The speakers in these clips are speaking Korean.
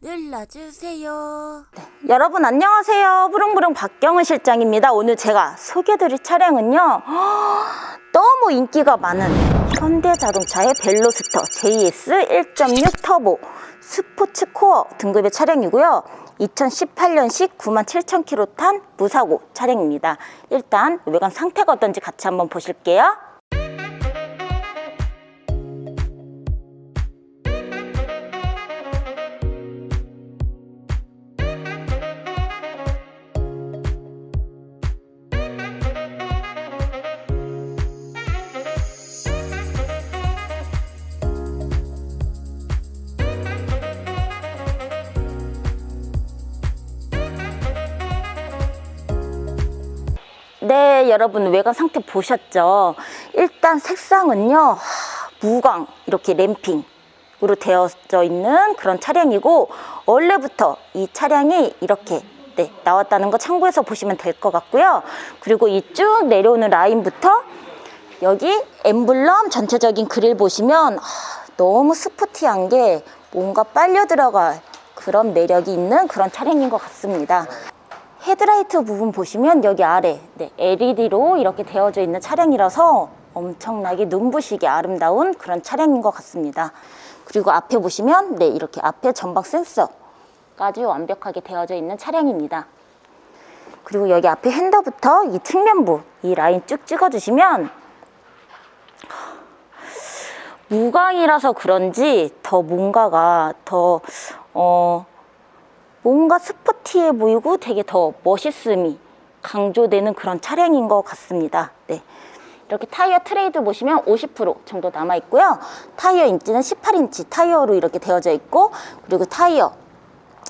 눌러주세요. 여러분 안녕하세요. 부릉부릉 박경은 실장입니다. 오늘 제가 소개드릴 차량은요. 너무 인기가 많은 현대자동차의 벨로스터 JS 1.6 터보 스포츠 코어 등급의 차량이고요. 2018년식 97,000km 탄 무사고 차량입니다. 일단 외관 상태가 어떤지 같이 한번 보실게요. 네, 여러분 외관 상태 보셨죠? 일단 색상은요, 하, 무광 이렇게 램핑 으로 되어져 있는 그런 차량이고 원래부터 이 차량이 이렇게 네, 나왔다는 거 참고해서 보시면 될 것 같고요. 그리고 이 쭉 내려오는 라인부터 여기 엠블럼 전체적인 그릴 보시면 하, 너무 스포티한 게 뭔가 빨려 들어갈 그런 매력이 있는 그런 차량인 것 같습니다. 헤드라이트 부분 보시면 여기 아래 네, LED로 이렇게 되어져 있는 차량이라서 엄청나게 눈부시게 아름다운 그런 차량인 것 같습니다. 그리고 앞에 보시면 네, 이렇게 앞에 전방 센서까지 완벽하게 되어져 있는 차량입니다. 그리고 여기 앞에 핸더부터 이 측면부 이 라인 쭉 찍어주시면 무광이라서 그런지 더 뭔가가 더 어, 뭔가 스포 티해 보이고 되게 더 멋있음이 강조되는 그런 차량인 것 같습니다. 네. 이렇게 타이어 트레이드 보시면 50% 정도 남아 있고요. 타이어 인치는 18인치 타이어로 이렇게 되어져 있고 그리고 타이어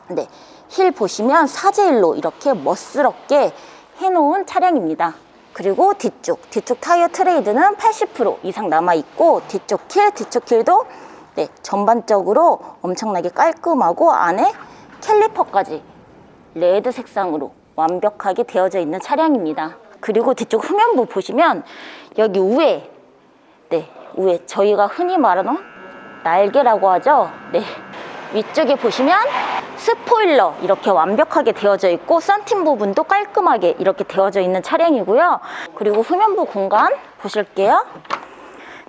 네. 힐 보시면 사제일로 이렇게 멋스럽게 해놓은 차량입니다. 그리고 뒤쪽, 뒤쪽 타이어 트레이드는 80% 이상 남아있고 뒤쪽 힐, 뒤쪽 힐도 네, 전반적으로 엄청나게 깔끔하고 안에 캘리퍼까지 레드 색상으로 완벽하게 되어져 있는 차량입니다. 그리고 뒤쪽 후면부 보시면 여기 우에 네, 우에 저희가 흔히 말하는 날개라고 하죠. 네. 위쪽에 보시면 스포일러 이렇게 완벽하게 되어져 있고 썬팅 부분도 깔끔하게 이렇게 되어져 있는 차량이고요. 그리고 후면부 공간 보실게요.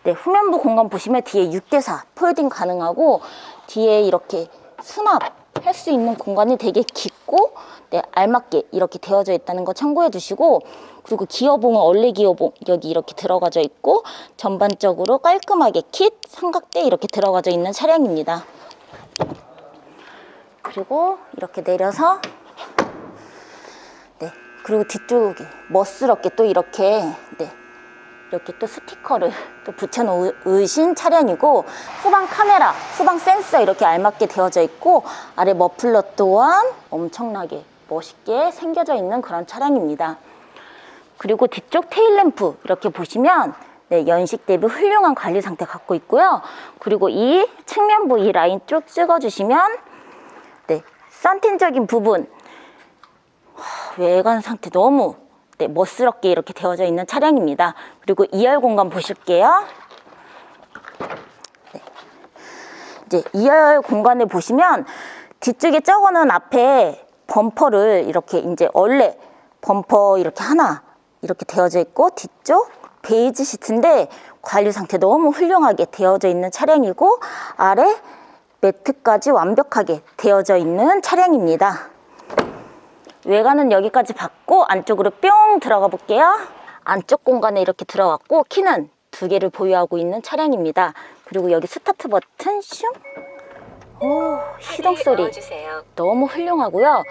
네, 후면부 공간 보시면 뒤에 6대4 폴딩 가능하고 뒤에 이렇게 수납 할 수 있는 공간이 되게 깊고 네, 알맞게 이렇게 되어져 있다는 거 참고해 주시고 그리고 기어봉은 원래 기어봉 여기 이렇게 들어가져 있고 전반적으로 깔끔하게 킷 삼각대 이렇게 들어가져 있는 차량입니다. 그리고 이렇게 내려서 네 그리고 뒤쪽에 멋스럽게 또 이렇게 네 이렇게 또 스티커를 또 붙여놓으신 차량이고 후방 카메라, 후방 센서 이렇게 알맞게 되어져 있고 아래 머플러 또한 엄청나게 멋있게 생겨져 있는 그런 차량입니다. 그리고 뒤쪽 테일램프 이렇게 보시면 네, 연식 대비 훌륭한 관리 상태 갖고 있고요. 그리고 이 측면부 이 라인 쭉 찍어주시면 네, 썬틴적인 부분 하, 외관 상태 너무 네, 멋스럽게 이렇게 되어져 있는 차량입니다. 그리고 2열 공간 보실게요. 네. 이제 2열 공간을 보시면 뒤쪽에 적어놓은 앞에 범퍼를 이렇게 이제 원래 범퍼 이렇게 하나 이렇게 되어져 있고 뒤쪽 베이지 시트인데 관리 상태 너무 훌륭하게 되어져 있는 차량이고 아래 매트까지 완벽하게 되어져 있는 차량입니다. 외관은 여기까지 받고 안쪽으로 뿅 들어가 볼게요. 안쪽 공간에 이렇게 들어갔고 키는 두 개를 보유하고 있는 차량입니다. 그리고 여기 스타트 버튼 슝. 오, 시동 소리 너무 훌륭하고요.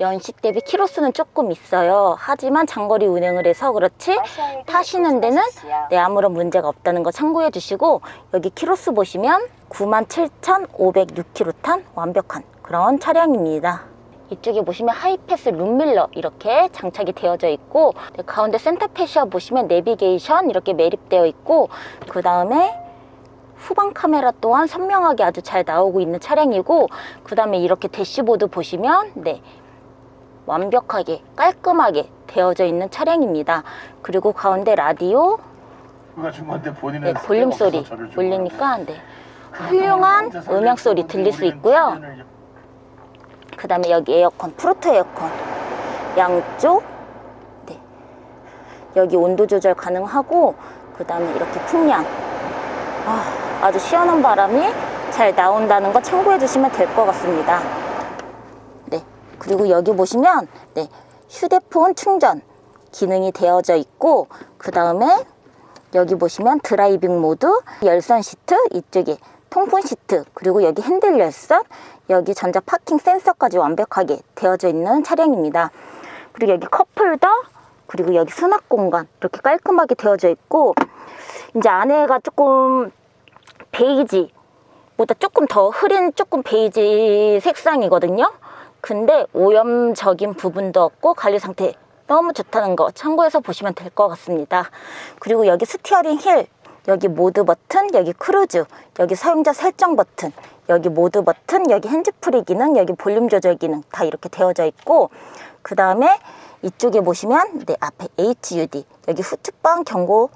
연식 대비 키로수는 조금 있어요. 하지만 장거리 운행을 해서 그렇지 타시는 데는 네, 아무런 문제가 없다는 거 참고해 주시고 여기 키로수 보시면 97,506km 탄 완벽한 그런 차량입니다. 이쪽에 보시면 하이패스 룸밀러 이렇게 장착이 되어져 있고 네, 가운데 센터 패시아 보시면 내비게이션 이렇게 매립되어 있고 그 다음에 후방 카메라 또한 선명하게 아주 잘 나오고 있는 차량이고 그 다음에 이렇게 대시보드 보시면 네 완벽하게 깔끔하게 되어져 있는 차량입니다. 그리고 가운데 라디오 네, 볼륨 소리 올리니까 네 훌륭한 음향 소리 들릴 수 있고요. 그 다음에 여기 에어컨, 프로토 에어컨. 양쪽. 네. 여기 온도 조절 가능하고, 그 다음에 이렇게 풍량. 아, 아주 시원한 바람이 잘 나온다는 거 참고해 주시면 될 것 같습니다. 네. 그리고 여기 보시면, 네. 휴대폰 충전 기능이 되어져 있고, 그 다음에 여기 보시면 드라이빙 모드, 열선 시트, 이쪽에 통풍 시트, 그리고 여기 핸들 열선, 여기 전자 파킹 센서까지 완벽하게 되어져 있는 차량입니다. 그리고 여기 컵홀더, 그리고 여기 수납 공간 이렇게 깔끔하게 되어져 있고, 이제 안에가 조금 베이지 보다 조금 더 흐린 조금 베이지 색상이거든요. 근데 오염적인 부분도 없고 관리 상태 너무 좋다는 거 참고해서 보시면 될 것 같습니다. 그리고 여기 스티어링 힐, 여기 모드 버튼, 여기 크루즈, 여기 사용자 설정 버튼, 여기 모드 버튼, 여기 핸즈프리 기능, 여기 볼륨 조절 기능 다 이렇게 되어져 있고 그 다음에 이쪽에 보시면 네 앞에 HUD, 여기 후추방 경고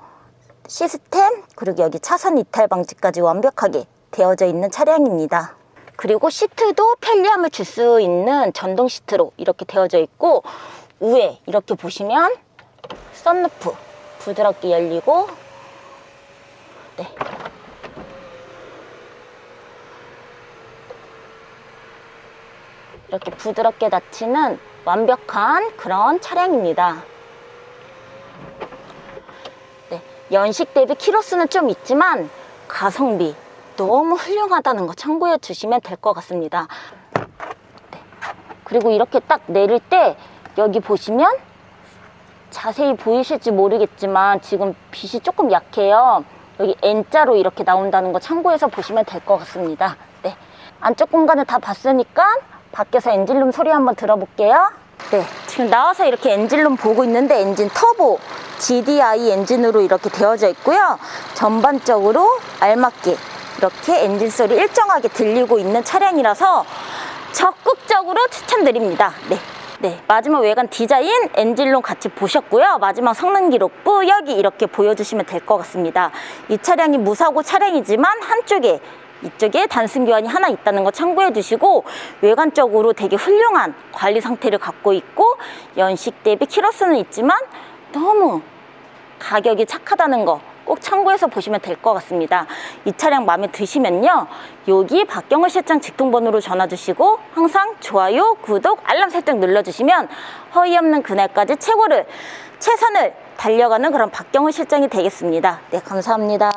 시스템 그리고 여기 차선 이탈 방지까지 완벽하게 되어져 있는 차량입니다. 그리고 시트도 편리함을 줄 수 있는 전동 시트로 이렇게 되어져 있고 위에 이렇게 보시면 썬루프 부드럽게 열리고 네. 이렇게 부드럽게 닫히는 완벽한 그런 차량입니다. 네, 연식 대비 키로수는 좀 있지만 가성비 너무 훌륭하다는 거 참고해 주시면 될 것 같습니다. 네. 그리고 이렇게 딱 내릴 때 여기 보시면 자세히 보이실지 모르겠지만 지금 빛이 조금 약해요. 여기 N자로 이렇게 나온다는 거 참고해서 보시면 될 것 같습니다. 네. 안쪽 공간을 다 봤으니까 밖에서 엔진룸 소리 한번 들어볼게요. 네. 지금 나와서 이렇게 엔진룸 보고 있는데 엔진 터보 GDI 엔진으로 이렇게 되어져 있고요. 전반적으로 알맞게 이렇게 엔진 소리 일정하게 들리고 있는 차량이라서 적극적으로 추천드립니다. 네. 네, 마지막 외관 디자인 엔진룸 같이 보셨고요. 마지막 성능 기록부 여기 이렇게 보여주시면 될 것 같습니다. 이 차량이 무사고 차량이지만 한쪽에 이쪽에 단순 교환이 하나 있다는 거 참고해 주시고 외관적으로 되게 훌륭한 관리 상태를 갖고 있고 연식 대비 키로수는 있지만 너무 가격이 착하다는 거 꼭 참고해서 보시면 될 것 같습니다. 이 차량 마음에 드시면요. 여기 박경호 실장 직통번호로 전화 주시고 항상 좋아요, 구독, 알람 설정 눌러주시면 허위 없는 그날까지 최고를 최선을 달려가는 그런 박경호 실장이 되겠습니다. 네, 감사합니다.